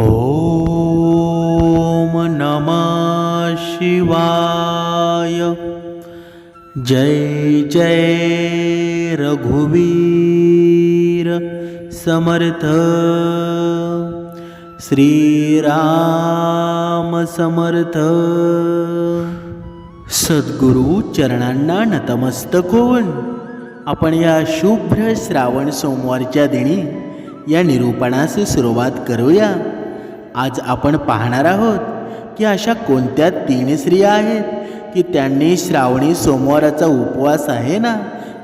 ॐ नमः शिवाय। जय जय रघुवीर समर्थ। श्रीराम समर्थ। सद्गुरु चरणांना नतमस्तक होऊन आपण या शुभ्र श्रावण सोमवारच्या दिनी या निरूपणास सुरुवात करूया. आज आपण पाहणार आहोत की अशा कोणत्या तीन स्त्रिया आहेत की त्यांनी श्रावणी सोमवाराचा उपवास आहे ना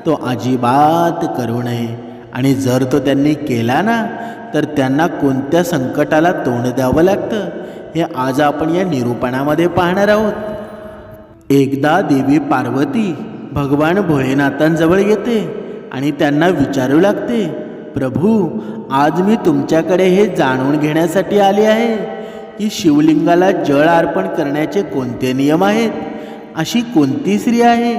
तो अजिबात करू नये. आणि जर तो त्यांनी केला ना तर त्यांना कोणत्या संकटाला तोंड द्यावं लागतं हे आज आपण या निरूपणामध्ये पाहणार आहोत. एकदा देवी पार्वती भगवान भोळेनाथांजवळ येते आणि त्यांना विचारू लागते प्रभू आज मी तुमच्याकडे हे जाणून घेण्यासाठी आले आहे की शिवलिंगाला जळ अर्पण करण्याचे कोणते नियम आहेत? अशी कोणती स्त्री आहे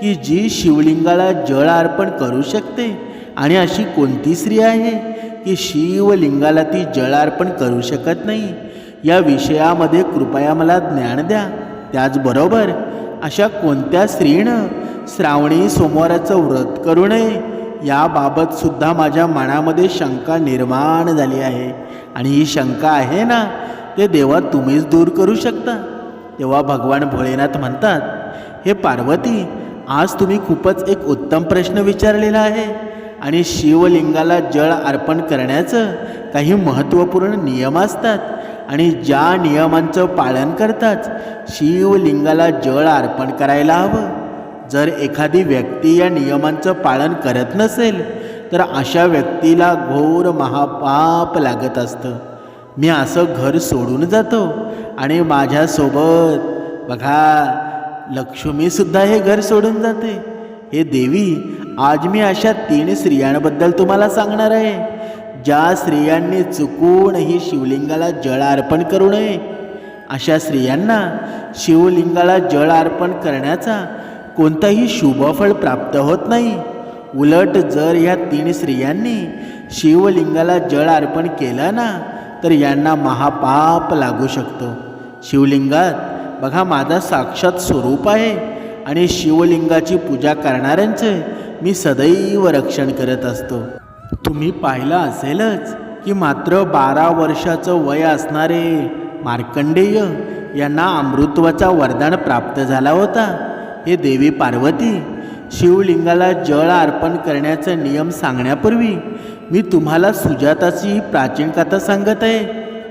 की जी शिवलिंगाला जळ अर्पण करू शकते? आणि अशी कोणती स्त्री आहे की शिवलिंगाला ती जळ अर्पण करू शकत नाही? या विषयामध्ये कृपया मला ज्ञान द्या. त्याचबरोबर अशा कोणत्या स्त्रीनं श्रावणी सोमवाराचं व्रत करू नये? याबाबत सुद्धा माझ्या मनामध्ये शंका निर्माण झाली आहे. आणि ही शंका आहे ना ते देवा तुम्हीच दूर करू शकता. तेव्हा भगवान भोळेनाथ म्हणतात हे पार्वती आज तुम्ही खूपच एक उत्तम प्रश्न विचारलेला आहे. आणि शिवलिंगाला जळ अर्पण करण्याचं काही महत्त्वपूर्ण नियम असतात. आणि ज्या नियमांचं पालन करताच शिवलिंगाला जळ अर्पण करायला हवं. जर एखादी व्यक्ती या नियमांचं पालन करत नसेल तर अशा व्यक्तीला घोर महापाप लागत असतं. मी असं घर सोडून जातो आणि माझ्यासोबत बघा लक्ष्मीसुद्धा हे घर सोडून जाते. हे देवी आज मी अशा तीन स्त्रियांबद्दल तुम्हाला सांगणार आहे. ज्या स्त्रियांनी चुकूनही शिवलिंगाला जळ अर्पण करू नये अशा स्त्रियांना शिवलिंगाला जळ अर्पण करण्याचा कोणताही शुभफळ प्राप्त होत नाही. उलट जर ह्या तीन स्त्रियांनी शिवलिंगाला जळ अर्पण केलं ना तर यांना महापाप लागू शकतो. शिवलिंगात बघा माझा साक्षात स्वरूप आहे आणि शिवलिंगाची पूजा करणाऱ्यांचे मी सदैव रक्षण करत असतो. तुम्ही पाहिलं असेलच की मात्र बारा वर्षाचं वय असणारे मार्कंडेय यांना अमृत्वाचा वरदान प्राप्त झाला होता. हे देवी पार्वती शिवलिंगाला जळ अर्पण करण्याचा नियम सांगण्यापूर्वी मी तुम्हाला सुजाताची ही प्राचीन कथा सांगत आहे.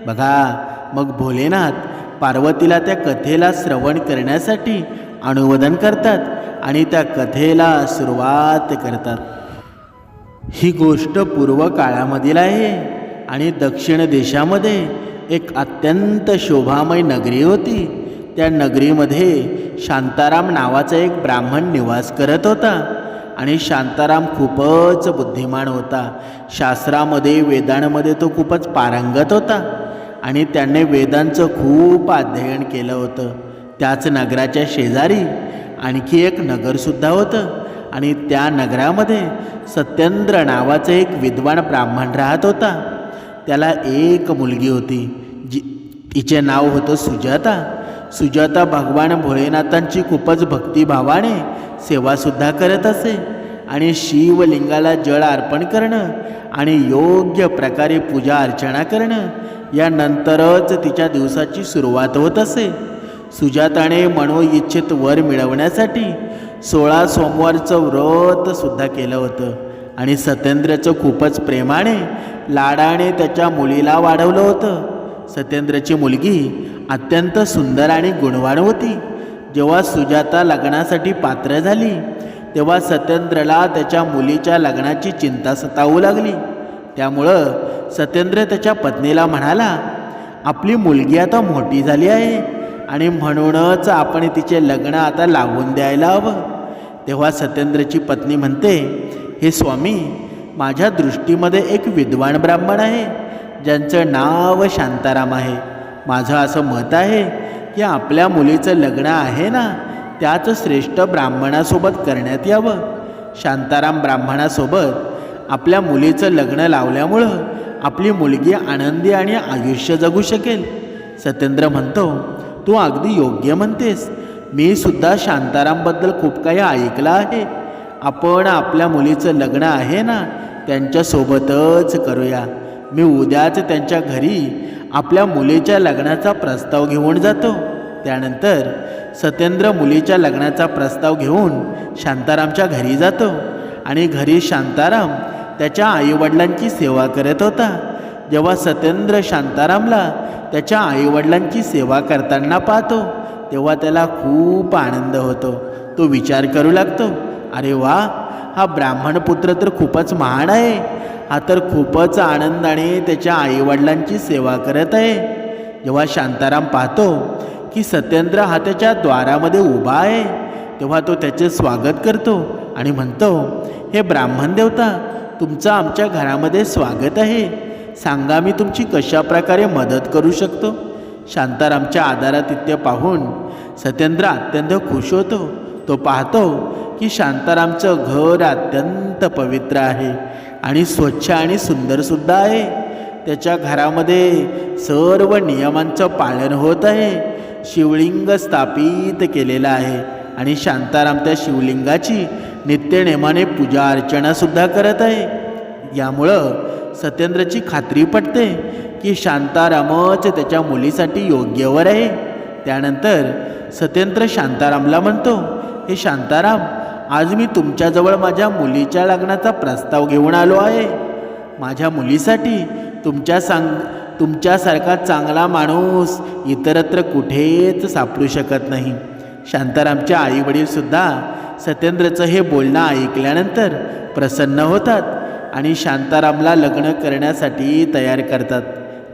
बघा मग भोलेनाथ पार्वतीला त्या कथेला श्रवण करण्यासाठी अनुवादन करतात आणि त्या कथेला सुरुवात करतात. ही गोष्ट पूर्व काळामधील आहे आणि दक्षिण देशामध्ये एक अत्यंत शोभामय नगरी होती. त्या नगरीमध्ये शांताराम नावाचा एक ब्राह्मण निवास करत होता. आणि शांताराम खूपच बुद्धिमान होता. शास्त्रामध्ये वेदांमध्ये तो खूपच पारंगत होता. आणि त्याने वेदांचं खूप अध्ययन केलं होतं. त्याच नगराच्या शेजारी आणखी एक नगरसुद्धा होतं. आणि त्या नगरामध्ये सत्येंद्र नावाचं एक विद्वान ब्राह्मण राहत होता. त्याला एक मुलगी होती. जी तिचे नाव होतं सुजाता. सुजाता भगवान भोळेनाथांची खूपच भक्तिभावाने सेवासुद्धा करत असे आणि शिवलिंगाला जळ अर्पण करणं आणि योग्य प्रकारे पूजा अर्चना करणं यानंतरच तिच्या दिवसाची सुरुवात होत असे. सुजाताने मनोइच्छित वर मिळवण्यासाठी सोळा सोमवारचं व्रतसुद्धा केलं होतं आणि सत्येंद्रचं खूपच प्रेमाने लाडाने त्याच्या मुलीला वाढवलं होतं. सत्येंद्रची मुलगी अत्यंत सुंदर आणि गुणवान होती. जेव्हा सुजाता लग्नासाठी पात्र झाली तेव्हा सत्येंद्रला त्याच्या मुलीच्या लग्नाची चिंता सतावू लागली. त्यामुळं सत्येंद्र त्याच्या पत्नीला म्हणाला आपली मुलगी आता मोठी झाली आहे आणि म्हणूनच आपण तिचे लग्न आता लावून द्यायला हवं. तेव्हा सत्येंद्रची पत्नी म्हणते हे स्वामी माझ्या दृष्टीमध्ये एक विद्वान ब्राह्मण आहे ज्यांचं नाव शांताराम आहे. माझं असं मत आहे की आपल्या मुलीचं लग्न आहे ना त्याच श्रेष्ठ ब्राह्मणासोबत करण्यात यावं. शांताराम ब्राह्मणासोबत आपल्या मुलीचं लग्न लावल्यामुळं आपली मुलगी आनंदी आणि आयुष्य जगू शकेल. सत्येंद्र म्हणतो तू अगदी योग्य म्हणतेस. मी सुद्धा शांतारामबद्दल खूप काही ऐकलं आहे. आपण आपल्या मुलीचं लग्न आहे ना त्यांच्यासोबतच करूया. मी उद्याच त्यांच्या घरी आपल्या मुलीच्या लग्नाचा प्रस्ताव घेऊन जातो. त्यानंतर सत्येंद्र मुलीच्या लग्नाचा प्रस्ताव घेऊन शांतारामच्या घरी जातो आणि घरी शांताराम त्याच्या आईवडिलांची सेवा करत होता. जेव्हा सत्येंद्र शांतारामला त्याच्या आईवडिलांची सेवा करताना पाहतो तेव्हा त्याला खूप आनंद होतो. तो विचार करू लागतो अरे वा हा ब्राह्मण पुत्र तर खूपच महान आहे. हा तर खूपच आनंदाने त्याच्या आईवडिलांची सेवा करत आहे. जेव्हा शांताराम पाहतो की सत्येंद्र हा त्याच्या द्वारामध्ये उभा आहे तेव्हा तो त्याचे स्वागत करतो आणि म्हणतो हे ब्राह्मण देवता तुमचं आमच्या घरामध्ये स्वागत आहे. सांगा मी तुमची कशा प्रकारे मदत करू शकतो? शांतारामच्या आधारातिथ्य पाहून सत्येंद्र अत्यंत खुश होतो. तो पाहतो की शांतारामचं घर अत्यंत पवित्र आहे आणि स्वच्छ आणि सुंदरसुद्धा आहे. त्याच्या घरामध्ये सर्व नियमांचं पालन होत आहे. शिवलिंग स्थापित केलेलं आहे आणि शांताराम त्या शिवलिंगाची नित्यनेमाने पूजा अर्चनासुद्धा करत आहे. यामुळं सत्येंद्रची खात्री पटते की शांतारामच त्याच्या मुलीसाठी योग्यवर आहे. त्यानंतर सत्येंद्र शांतारामला म्हणतो हे शांताराम आज मी तुमच्याजवळ माझ्या मुलीच्या लग्नाचा प्रस्ताव घेऊन आलो आहे. माझ्या मुलीसाठी तुमच्या सांग तुमच्यासारखा चांगला माणूस इतरत्र कुठेच सापडू शकत नाही. शांतारामच्या आईवडीलसुद्धा सत्येंद्रचं हे बोलणं ऐकल्यानंतर प्रसन्न होतात आणि शांतारामला लग्न करण्यासाठी तयार करतात.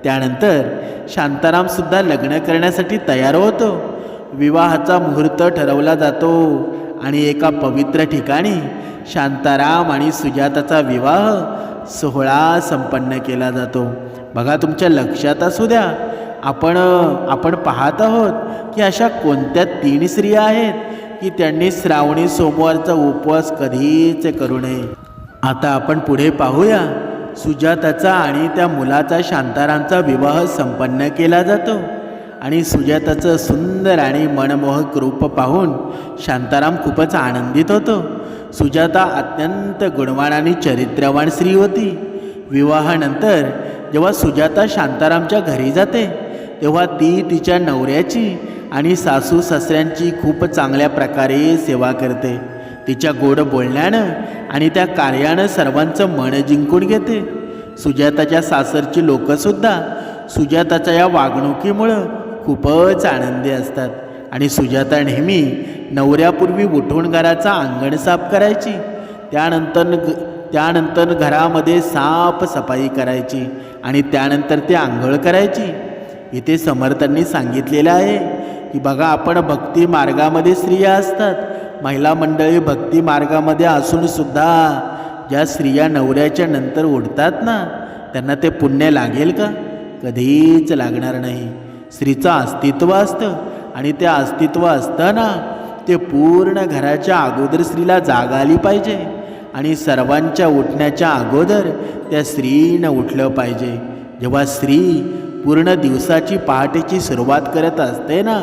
त्यानंतर शांतारामसुद्धा लग्न करण्यासाठी तयार होतो. विवाहाचा मुहूर्त ठरवला जातो. आणि एका पवित्र ठिकाणी शांताराम आणि सुजाताचा विवाह सोहळा संपन्न केला जातो. बघा तुमच्या लक्षात असू द्या. आपण आपण पाहत आहोत की अशा कोणत्या तीन स्त्रिया आहेत की त्यांनी श्रावणी सोमवारचा उपवास कधीच करू नये. आता आपण पुढे पाहूया. सुजाताचा आणि त्या मुलाचा शांतारामचा विवाह संपन्न केला जातो. आणि सुजाताचं सुंदर आणि मनमोहक रूप पाहून शांताराम खूपच आनंदित होतो. सुजाता अत्यंत गुणवान आणि चरित्रवान स्त्री होती. विवाहानंतर जेव्हा सुजाता शांतारामच्या घरी जाते तेव्हा ती तिच्या नवऱ्याची आणि सासू सासऱ्यांची खूप चांगल्या प्रकारे सेवा करते. तिच्या गोड बोलण्यानं आणि त्या कार्यानं सर्वांचं मन जिंकून घेते. सुजाताच्या सासरची लोकंसुद्धा सुजाताच्या या वागणुकीमुळं खूपच आनंदी असतात. आणि सुजाता नेहमी नवऱ्यापूर्वी उठून घराचा अंगण साफ करायची. त्यानंतर त्यानंतर घरामध्ये साफ सफाई करायची आणि त्यानंतर ते आंघोळ करायची. इथे समर्थांनी सांगितलेलं आहे की बघा आपण भक्ती मार्गामध्ये स्त्रिया असतात. महिला मंडळी भक्ती मार्गामध्ये असूनसुद्धा ज्या स्त्रिया नवऱ्याच्या नंतर उडतात ना त्यांना ते पुण्य लागेल का? कधीच लागणार नाही. स्त्रीचं अस्तित्व असतं आणि ते अस्तित्व असताना ते पूर्ण घराच्या अगोदर स्त्रीला जाग आली पाहिजे आणि सर्वांच्या उठण्याच्या अगोदर त्या स्त्रीनं उठलं पाहिजे. जेव्हा स्त्री पूर्ण दिवसाची पहाटेची सुरुवात करत असते ना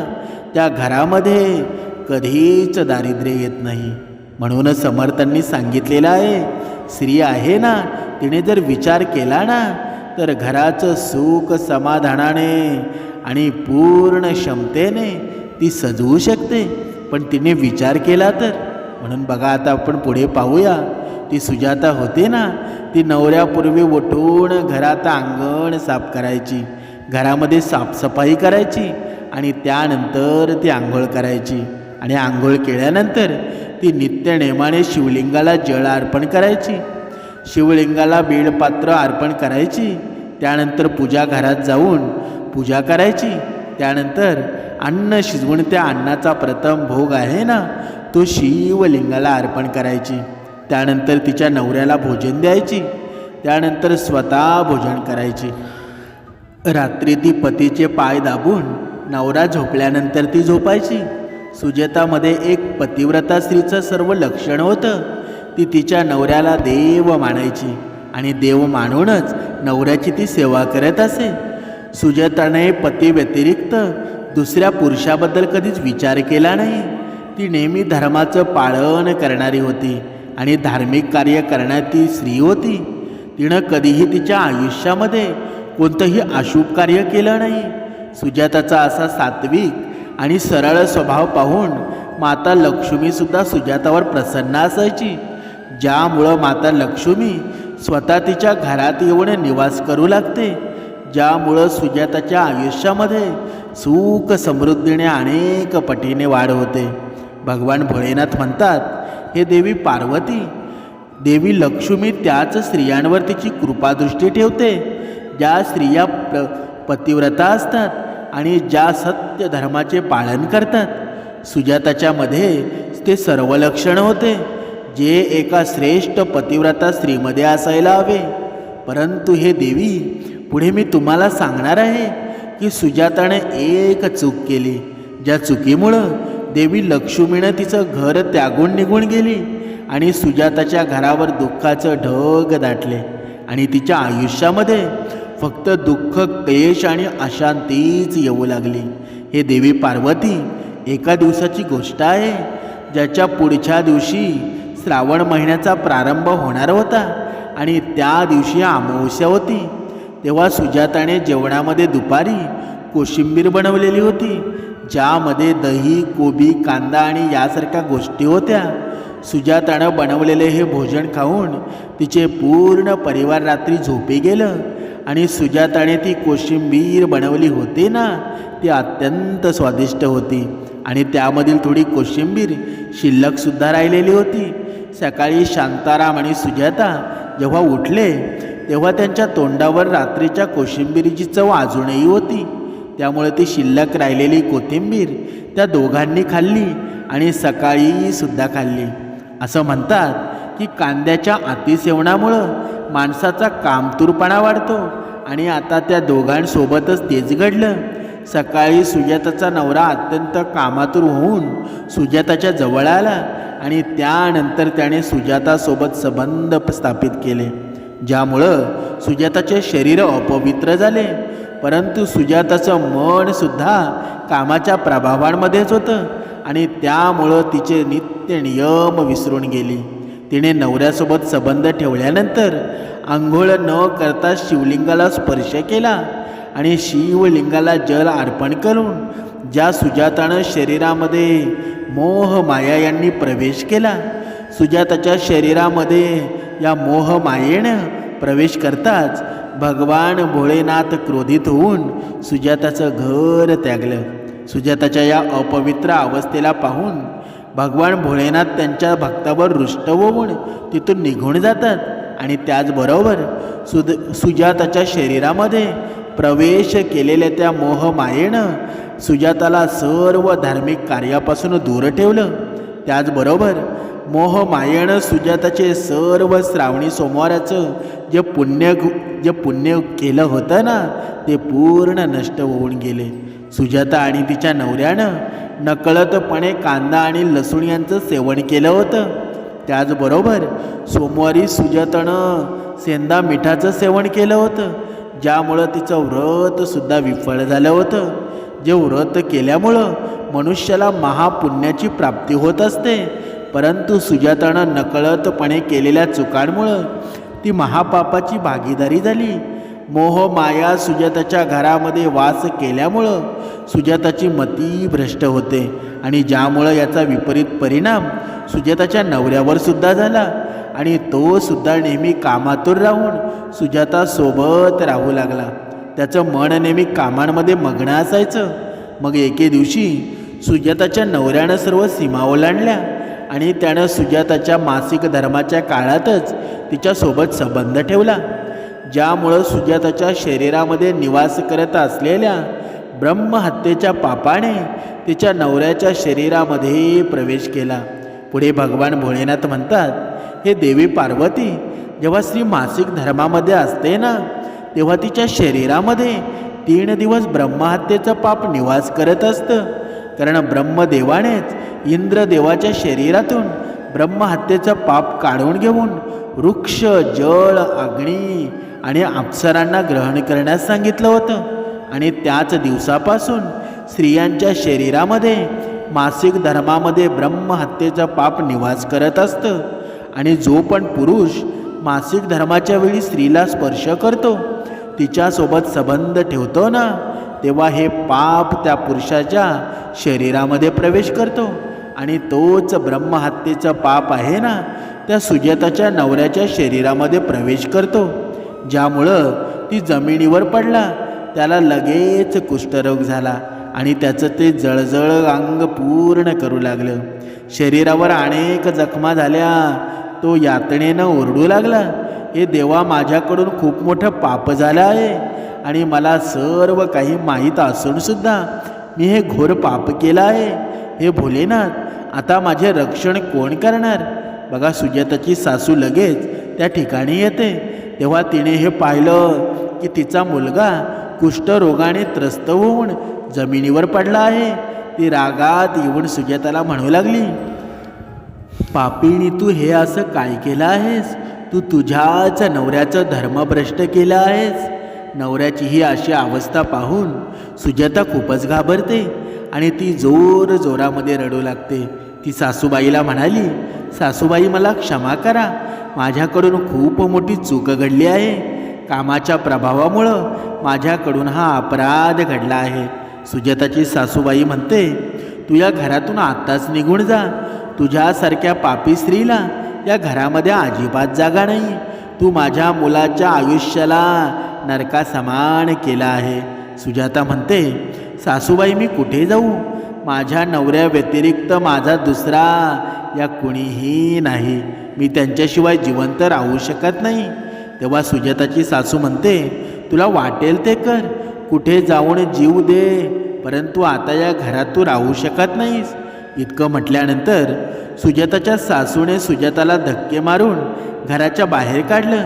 त्या घरामध्ये कधीच दारिद्र्य येत नाही. म्हणूनच समर्थांनी सांगितलेलं आहे स्त्री आहे ना तिने जर विचार केला ना तर घराचं सुख समाधानाने आणि पूर्ण क्षमतेने ती सजवू शकते. पण तिने विचार केला तर म्हणून बघा आता आपण पुढे पाहूया. ती सुजाता होते ना ती नवऱ्यापूर्वी उठून घरात अंगण साफ करायची घरामध्ये साफसफाई करायची आणि त्यानंतर ती आंघोळ करायची. आणि आंघोळ केल्यानंतर ती नित्यनेमाने शिवलिंगाला जळ अर्पण करायची. शिवलिंगाला बेडपात्र अर्पण करायची. त्यानंतर पूजा घरात जाऊन पूजा करायची. त्यानंतर अन्न शिजवून त्या अन्नाचा प्रथम भोग आहे ना तो शिवलिंगाला अर्पण करायची. त्यानंतर तिच्या नवऱ्याला भोजन द्यायची. त्यानंतर स्वतः भोजन करायची. रात्री ती पतीचे पाय दाबून नवरा झोपल्यानंतर ती झोपायची. सुजतामध्ये एक पतिव्रता स्त्रीचं सर्व लक्षण होतं. ती तिच्या नवऱ्याला देव मानायची आणि देव मानूनच नवऱ्याची ती सेवा करत असे. सुजाताने पतीव्यतिरिक्त दुसऱ्या पुरुषाबद्दल कधीच विचार केला नाही. ती नेहमी धर्माचं पाळन करणारी होती आणि धार्मिक कार्य करणारी ती स्त्री होती. तिनं कधीही तिच्या आयुष्यामध्ये कोणतंही अशुभ कार्य केलं नाही. सुजाताचा असा सात्विक आणि सरळ स्वभाव पाहून माता लक्ष्मीसुद्धा सुजातावर प्रसन्न असायची. ज्यामुळं माता लक्ष्मी स्वतः तिच्या घरात येऊन निवास करू लागते. ज्यामुळं सुजाताच्या आयुष्यामध्ये सुख समृद्धीने अनेक पटीने वाढ होते. भगवान भोळेनाथ म्हणतात हे देवी पार्वती देवी लक्ष्मी त्याच स्त्रियांवर तिची कृपादृष्टी ठेवते. ज्या स्त्रिया प्र पतिव्रता असतात आणि ज्या सत्य धर्माचे पालन करतात सुजाताच्यामध्ये ते सर्व लक्षण होते. जे एका श्रेष्ठ पतिव्रता स्त्रीमध्ये असायला हवे. परंतु हे देवी पुढे मी तुम्हाला सांगणार आहे की सुजाताने एक चूक केली. ज्या चुकीमुळं देवी लक्ष्मीनं तिचं घर त्यागून निघून गेली आणि सुजाताच्या घरावर दुःखाचं ढग दाटले आणि तिच्या आयुष्यामध्ये फक्त दुःख क्लेश आणि अशांतीच येऊ लागली. हे देवी पार्वती एका दिवसाची गोष्ट आहे ज्याच्या पुढच्या दिवशी श्रावण महिन्याचा प्रारंभ होणार होता आणि त्या दिवशी अमावस्या होती. तेव्हा सुजाताने जेवणामध्ये दुपारी कोशिंबीर बनवलेली होती ज्यामध्ये दही कोबी कांदा आणि यासारख्या गोष्टी होत्या. सुजातानं बनवलेले हे भोजन खाऊन तिचे पूर्ण परिवार रात्री झोपी गेलं आणि सुजाताने ती कोशिंबीर बनवली होती ना ती अत्यंत स्वादिष्ट होती आणि त्यामधील थोडी कोशिंबीर शिल्लकसुद्धा राहिलेली होती. सकाळी शांताराम आणि सुजाता जेव्हा उठले तेव्हा त्यांच्या तोंडावर रात्रीच्या कोशिंबिरीची चव अजूनही होती. त्यामुळे ती शिल्लक राहिलेली कोथिंबीर त्या दोघांनी खाल्ली आणि सकाळी सुद्धा खाल्ली. असं म्हणतात की कांद्याच्या अतिसेवनामुळं माणसाचा कामतूरपणा वाढतो आणि आता त्या दोघांसोबतच तेच घडलं. सकाळी सुजाताचा नवरा अत्यंत कामातूर होऊन सुजाताच्या जवळ आला आणि त्यानंतर त्याने सुजातासोबत संबंध स्थापित केले. ज्यामुळं सुजाताचे शरीर अपवित्र झाले. परंतु सुजाताचं मनसुद्धा कामाच्या प्रभावांमध्येच होतं आणि त्यामुळं तिचे नित्य नियम विसरून गेली. तिने नवऱ्यासोबत संबंध ठेवल्यानंतर आंघोळ न करता शिवलिंगाला स्पर्श केला आणि शिवलिंगाला जल अर्पण करून ज्या सुजातानं शरीरामध्ये मोह माया यांनी प्रवेश केला सुजाताच्या शरीरामध्ये या मोह मायेनं प्रवेश करताच भगवान भोळेनाथ क्रोधित होऊन सुजाताचं घर त्यागलं. सुजाताच्या या अपवित्र अवस्थेला पाहून भगवान भोळेनाथ त्यांच्या भक्तावर रुष्ट होऊन तिथून निघून जातात आणि त्याचबरोबर सुद सुजाताच्या शरीरामध्ये प्रवेश केलेल्या त्या मोहमायेनं सुजाताला सर्व धार्मिक कार्यापासून दूर ठेवलं. त्याचबरोबर मोहमायेनं सुजाताचे सर्व श्रावणी सोमवाराचं जे पुण्य जे पुण्य केलं होतं ना ते पूर्ण नष्ट होऊन गेले. सुजाता आणि तिच्या नवऱ्यानं नकळतपणे कांदा आणि लसूण यांचं सेवन केलं होतं. त्याचबरोबर सोमवारी सुजातानं सेंदा मिठाचं सेवन केलं होतं. ज्यामुळं तिचं व्रतसुद्धा विफळ झालं होतं. जे व्रत केल्यामुळं मनुष्याला महापुण्याची प्राप्ती होत असते. परंतु सुजातानं नकळतपणे केलेल्या चुकांमुळं ती महापापाची भागीदारी झाली. मोह माया सुजाताच्या घरामध्ये वास केल्यामुळं सुजाताची मती भ्रष्ट होते आणि ज्यामुळं याचा विपरीत परिणाम सुजाताच्या नवऱ्यावर सुद्धा झाला आणि तो सुद्धा नेहमी कामातून राहून सुजातासोबत राहू लागला. त्याचं मन नेहमी कामांमध्ये मग्न असायचं. मग एके दिवशी सुजाताच्या नवऱ्यानं सर्व सीमा ओलांडल्या. आणि त्यानं सुजाताच्या मासिक धर्माच्या काळातच तिच्यासोबत संबंध ठेवला. ज्यामुळं सुजाताच्या शरीरामध्ये निवास करत असलेल्या ब्रह्महत्येच्या पापाने तिच्या नवऱ्याच्या शरीरामध्ये प्रवेश केला. पुढे भगवान भोळेनाथ म्हणतात हे देवी पार्वती जेव्हा स्त्री मासिक धर्मामध्ये असते ना तेव्हा तिच्या शरीरामध्ये तीन दिवस ब्रह्महत्येचं पाप निवास करत असतं. कारण ब्रह्मदेवानेच इंद्रदेवाच्या शरीरातून ब्रह्महत्येचं पाप काढून घेऊन वृक्ष जळ अग्नी आणि अप्सरांना ग्रहण करण्यास सांगितलं होतं. आणि त्याच दिवसापासून स्त्रियांच्या शरीरामध्ये मासिक धर्मामध्ये ब्रह्महत्येचं पाप निवास करत असतं. आणि जो पण पुरुष मासिक धर्माच्या वेळी स्त्रीला स्पर्श करतो तिच्यासोबत संबंध ठेवतो ना तेव्हा हे पाप त्या पुरुषाच्या शरीरामध्ये प्रवेश करतो. आणि तोच ब्रह्महत्येचं पाप आहे ना त्या सुजाताच्या नवऱ्याच्या शरीरामध्ये प्रवेश करतो. ज्यामुळं ती जमिनीवर पडला त्याला लगेच कुष्ठरोग झाला आणि त्याचं ते जळजळ अंग पूर्ण करू लागलं. शरीरावर अनेक जखमा झाल्या तो यातनेनं ओरडू लागला हे देवा माझ्याकडून खूप मोठं पाप झालं आहे. आणि मला सर्व काही माहीत असूनसुद्धा मी हे घोर पाप केलं आहे. हे भोलेनाथ आता माझे रक्षण कोण करणार? बघा सुजाताची सासू लगेच त्या ठिकाणी येते. तेव्हा तिने हे पाहिलं की तिचा मुलगा कुष्ठरोगाने त्रस्त होऊन जमिनीवर पडला आहे. ती रागात येऊन सुजाताला म्हणू लागली पापिणी तू हे असं काय केलं आहेस? तू तुझ्याच नवऱ्याचं धर्मभ्रष्ट केलं आहेस? नवऱ्याची ही अशी अवस्था पाहून सुजाता खूपच घाबरते आणि ती जोर जोरामध्ये रडू लागते. ती सासूबाईला म्हणाली सासूबाई मला क्षमा करा. माझ्याकडून खूप मोठी चूक घडली आहे. कामाच्या प्रभावामुळं माझ्याकडून हा अपराध घडला आहे. सुजाताची सासूबाई म्हणते तू या घरातून आत्ताच निघून जा. तुझ्यासारख्या पापी स्त्रीला या घरामध्ये अजिबात जागा नाही. तू माझ्या मुलाच्या आयुष्याला नरका समान केला आहे. सुजाता म्हणते सासूबाई मी कुठे जाऊ? माझ्या नवऱ्या व्यतिरिक्त माझा दुसरा या कुणीही नाही. मी त्यांच्याशिवाय जिवंत राहू शकत नाही. तेव्हा सुजाताची सासू म्हणते तुला वाटेल ते कर. कुठे जाऊन जीव दे. परंतु आता या घरात तू राहू शकत नाहीस. इतकं म्हटल्यानंतर सुजाताच्या सासूने सुजाताला धक्के मारून घराच्या बाहेर काढलं.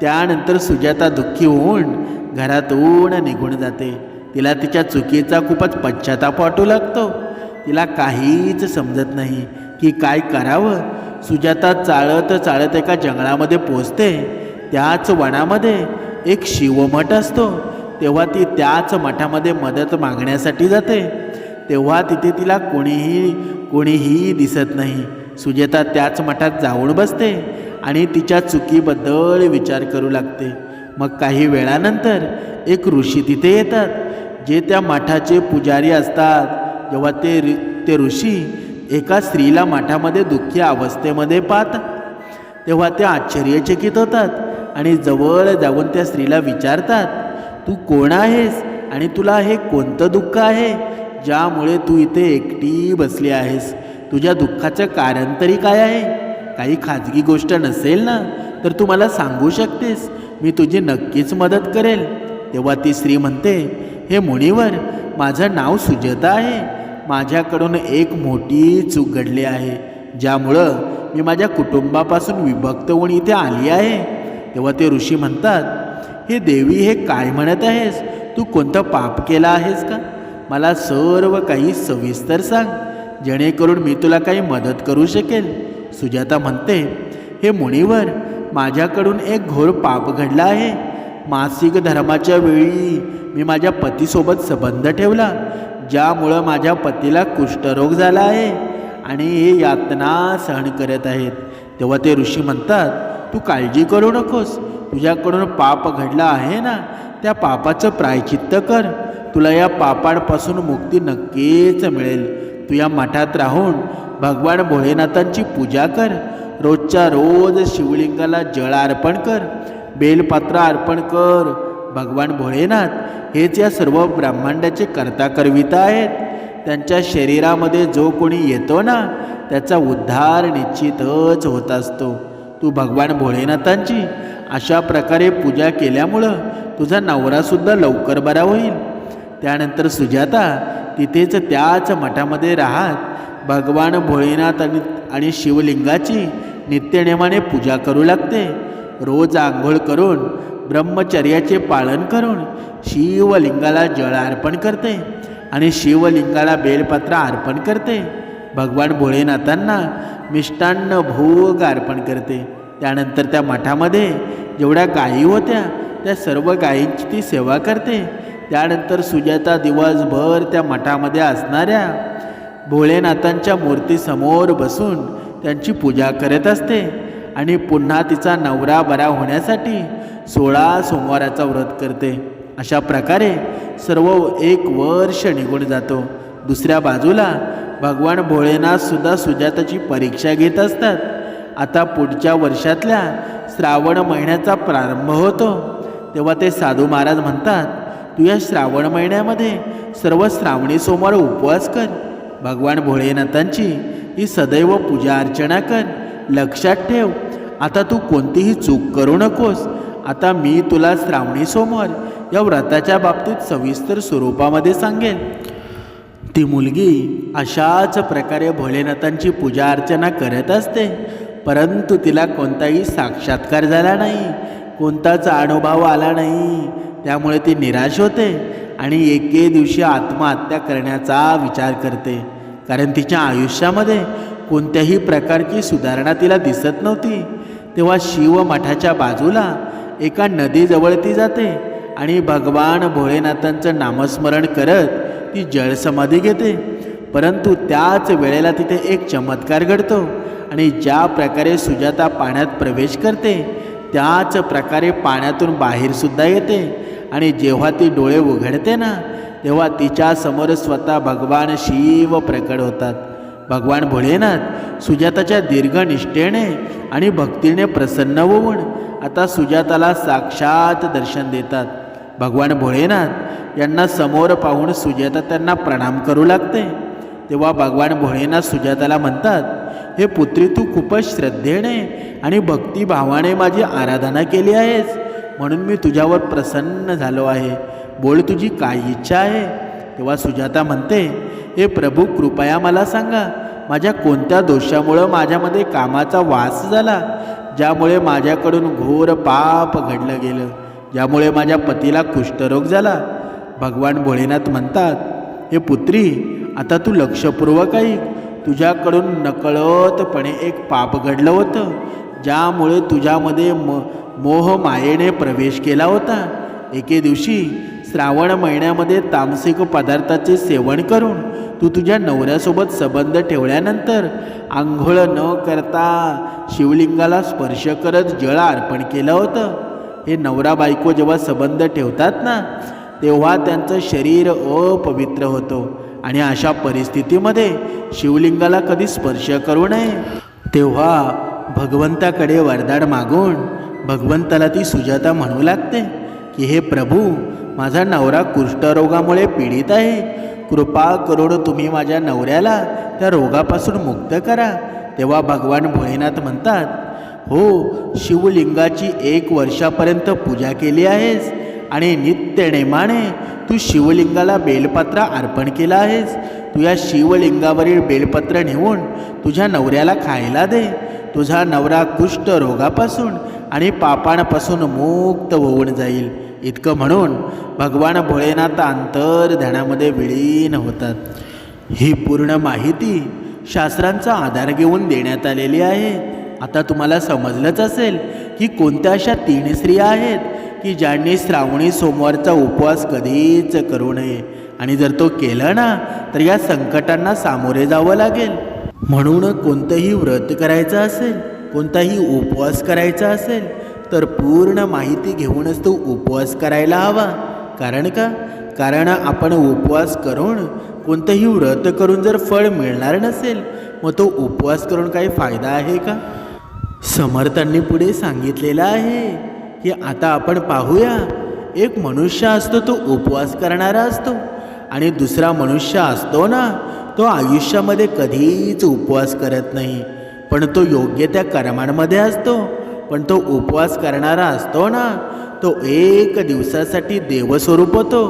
त्यानंतर सुजाता दुःखी होऊन घरातून निघून जाते. तिला तिच्या चुकीचा खूपच पश्चाताप वाटू लागतो. तिला काहीच समजत नाही की काय करावं. सुजाता चाळत चाळत एका जंगलामध्ये पोचते. त्याच वनामध्ये एक शिवमठ असतो. तेव्हा ती त्याच मठामध्ये मदत मागण्यासाठी जाते. तेव्हा तिथे तिला कोणीही कोणीही दिसत नाही. सुजेता त्याच मठात जाऊन बसते आणि तिच्या चुकीबद्दल विचार करू लागते. मग काही वेळानंतर एक ऋषी तिथे येतात जे त्या मठाचे पुजारी असतात. जेव्हा ते ऋ ते ऋषी एका स्त्रीला मठामध्ये दुःखी अवस्थेमध्ये पाहतात तेव्हा ते आश्चर्यचकित होतात आणि जवळ जाऊन त्या स्त्रीला विचारतात तू कोण आहेस आणि तुला हे कोणतं दुःख आहे? ज्यामुळे तू इथे एकटी बसली आहेस. तुझ्या दुःखाचं कारण तरी काय आहे? काही खाजगी गोष्ट नसेल ना? तर तू मला सांगू शकतेस. मी तुझी नक्कीच मदत करेल. तेव्हा ती स्त्री म्हणते हे मुनीवर माझं नाव सुजता आहे. माझ्याकडून एक मोठी चूक घडली आहे. ज्यामुळं मी माझ्या कुटुंबापासून विभक्त होऊन इथे आली आहे. तेव्हा ते ऋषी म्हणतात हे देवी हे काय म्हणत आहेस? तू कोणतं पाप केलं आहेस का? मला सर्व काही सविस्तर सांग. जेणेकरून मी तुला काही मदत करू शकेल. सुजाता म्हणते हे मुनीवर माझ्याकडून एक घोर पाप घडला आहे. मासिक धर्माच्या वेळी मी माझ्या पतीसोबत संबंध ठेवला ज्यामुळं माझ्या पतीला कुष्ठरोग झाला आहे आणि हे यातना सहन करत आहेत. तेव्हा ते ऋषी म्हणतात तू काळजी करू नकोस. तुझ्याकडून पाप घडला आहे ना त्या पापाचं प्रायचित्त कर. तुला या पापाडपासून मुक्ती नक्कीच मिळेल. तू या मठात राहून भगवान भोलेनाथांची पूजा कर. रोजच्या रोज शिवलिंगाला जळ अर्पण कर. बेलपात्र अर्पण कर. भगवान भोलेनाथ हेच या सर्व ब्रह्मांडाचे कर्ता करविता आहेत. त्यांच्या शरीरामध्ये जो कोणी येतो ना त्याचा उद्धार निश्चितच होत असतो. तू भगवान भोलेनाथांची अशा प्रकारे पूजा केल्यामुळं तुझा नवरासुद्धा लवकर बरा होईल. त्यानंतर सुजाता तिथेच त्याच मठामध्ये राहत भगवान भोळेनाथ आणि आणि शिवलिंगाची नित्यनेमाने पूजा करू लागते. रोज आंघोळ करून ब्रह्मचर्याचे पालन करून शिवलिंगाला जळ अर्पण करते आणि शिवलिंगाला बेलपत्र अर्पण करते. भगवान भोळेनाथांना मिष्टान्न भोग अर्पण करते. त्यानंतर त्या मठामध्ये जेवढ्या गायी होत्या त्या सर्व गायींची ती सेवा करते. त्यानंतर सुजाता दिवसभर त्या मठामध्ये असणाऱ्या भोळेनाथांच्या मूर्तीसमोर बसून त्यांची पूजा करत असते आणि पुन्हा तिचा नवरा बरा होण्यासाठी सोळा सोमवाराचा व्रत करते. अशा प्रकारे सर्व एक वर्ष निघून जातो. दुसऱ्या बाजूला भगवान भोळेनाथसुद्धा सुजाताची परीक्षा घेत असतात. आता पुढच्या वर्षातल्या श्रावण महिन्याचा प्रारंभ होतो. तेव्हा ते साधू महाराज म्हणतात तू या श्रावण महिन्यामध्ये. सर्व श्रावणी सोमवार उपवास कर. भगवान भोळेनाथांची ही सदैव पूजा अर्चना कर. लक्षात ठेव आता तू कोणतीही चूक करू नकोस. आता मी तुला श्रावणी सोमवार या व्रताच्या बाबतीत सविस्तर स्वरूपामध्ये सांगेन. ती मुलगी अशाच प्रकारे भोलेनाथांची पूजा अर्चना करत असते परंतु तिला कोणताही साक्षात्कार झाला नाही कोणताच अनुभव आला नाही. त्यामुळे ती निराश होते आणि एके दिवशी आत्महत्या करण्याचा विचार करते. कारण तिच्या आयुष्यामध्ये कोणत्याही प्रकारची सुधारणा तिला दिसत नव्हती. तेव्हा शिव मठाच्या बाजूला एका नदीजवळ ती जाते आणि भगवान भोळेनाथांचं नामस्मरण करत ती जळसमाधी घेते. परंतु त्याच वेळेला तिथे एक चमत्कार घडतो आणि ज्या प्रकारे सुजाता पाण्यात प्रवेश करते त्याच प्रकारे पाण्यातून बाहेरसुद्धा येते. आणि जेव्हा ती डोळे उघडते ना तेव्हा तिच्यासमोर स्वतः भगवान शिव प्रकट होतात. भगवान भोलेनाथ सुजाताच्या दीर्घ निष्ठेने आणि भक्तीने प्रसन्न होऊन आता सुजाताला साक्षात दर्शन देतात. भगवान भोळेनाथ यांना समोर पाहून सुजाता त्यांना प्रणाम करू लागते. तेव्हा भगवान भोळेनाथ सुजाताला म्हणतात हे पुत्री तू खूपच श्रद्धेने आणि भक्तिभावाने माझी आराधना केली आहेस. म्हणून मी तुझ्यावर प्रसन्न झालो आहे. बोल तुझी काय इच्छा आहे? तेव्हा सुजाता म्हणते हे प्रभू कृपया मला सांगा माझ्या कोणत्या दोषामुळं माझ्यामध्ये कामाचा वास झाला ज्यामुळे माझ्याकडून घोर पाप घडलं गेलं ज्यामुळे माझ्या पतीला कुष्ठरोग झाला? भगवान भोळेनाथ म्हणतात हे पुत्री आता तू लक्षपूर्वक ऐक तुझ्याकडून नकळतपणे एक पाप घडलं होतं ज्यामुळे तुझ्यामध्ये म मोह मायेने प्रवेश केला होता. एके दिवशी श्रावण महिन्यामध्ये तामसिक पदार्थाचे सेवन करून तू तुझ्या नवऱ्यासोबत संबंध ठेवल्यानंतर आंघोळ न करता शिवलिंगाला स्पर्श करत जळ अर्पण केलं होतं. हे नवरा बायको जेव्हा संबंध ठेवतात ना तेव्हा त्यांचं शरीर अपवित्र होतं. आणि अशा परिस्थितीमध्ये शिवलिंगाला कधी स्पर्श करू नये. तेव्हा भगवंताकडे वरदाड मागून भगवंताला ती सुजाता म्हणू लागते की हे प्रभू माझा नवरा कुष्ठरोगामुळे पीडित आहे. कृपा करून तुम्ही माझ्या नवऱ्याला त्या रोगापासून मुक्त करा. तेव्हा भगवान भोलेनाथ म्हणतात हो शिवलिंगाची एक वर्षापर्यंत पूजा केली आहेस. आणि नित्य नेमाने तू शिवलिंगाला बेलपत्र अर्पण केलं आहेस. तू या शिवलिंगावरील बेलपत्र नेऊन तुझ्या नवऱ्याला खायला दे. तुझा नवरा कुष्ठ रोगापासून आणि पापांपासून मुक्त होऊन जाईल. इतकं म्हणून भगवान भोळेनाथ अंतर ध्यानामध्ये विलीन होतात. ही पूर्ण माहिती शास्त्रांचा आधार घेऊन देण्यात आलेली आहे. आता तुम्हाला समजलंच असेल की कोणत्या अशा तीन स्त्रिया आहेत की ज्यांनी श्रावणी सोमवारचा उपवास कधीच करू नये. आणि जर तो केला ना तर या संकटांना सामोरे जावं लागेल. म्हणून कोणतंही व्रत करायचं असेल कोणताही उपवास करायचा असेल तर पूर्ण माहिती घेऊनच तो उपवास करायला हवा. कारण का? कारण आपण उपवास करून कोणतंही व्रत करून जर फळ मिळणार नसेल मग तो उपवास करून काही फायदा आहे का? समर्थांनी पुढे सांगितलेलं आहे की आता आपण पाहूया एक मनुष्य असतो तो उपवास करणारा असतो आणि दुसरा मनुष्य असतो ना तो आयुष्यामध्ये कधीच उपवास करत नाही. पण तो योग्य त्या कर्मांमध्ये असतो पण तो उपवास करणारा असतो ना तो एक दिवसासाठी देवस्वरूप होतो.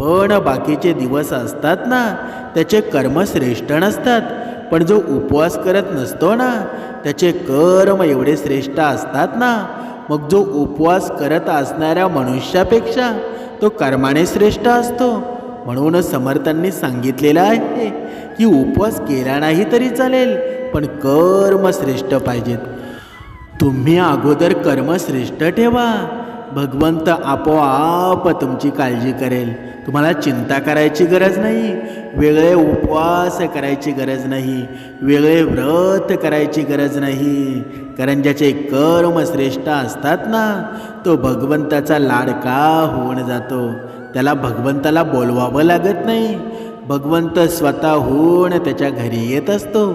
पण बाकीचे दिवस असतात ना त्याचे कर्म श्रेष्ठ नसतात. पण जो उपवास करत नसतो ना त्याचे कर्म एवढे श्रेष्ठ असतात ना मग जो उपवास करत असणाऱ्या मनुष्यापेक्षा तो कर्माने श्रेष्ठ असतो. म्हणून समर्थांनी सांगितलेलं आहे की उपवास केला नाही तरी चालेल पण कर्म श्रेष्ठ पाहिजेत. तुम्ही अगोदर कर्म श्रेष्ठ ठेवा. भगवंत आपोआप तुमची काळजी करेल. तुम्हाला चिंता करायची गरज नाही. वेगळे उपवास करायची गरज नाही. वेगळे व्रत करायची गरज नाही. कारण ज्याचे कर्म श्रेष्ठ असतात ना तो भगवंताचा लाडका होऊन जातो. त्याला भगवंताला बोलवावं लागत नाही. भगवंत स्वतःहून त्याच्या घरी येत असतो.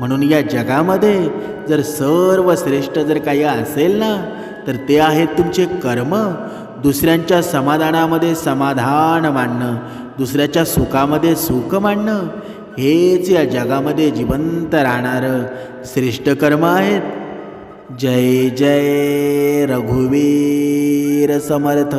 म्हणून या जगामध्ये जर सर्व श्रेष्ठ जर काही असेल ना तर ते आहेत तुमचे कर्म. दुसऱ्यांच्या समाधानामध्ये समाधान मानणं. दुसऱ्याच्या सुखामध्ये सुख मानणं. हेच या जगामध्ये जिवंत राहणारं श्रेष्ठ कर्म आहेत. जय जय रघुवीर समर्थ.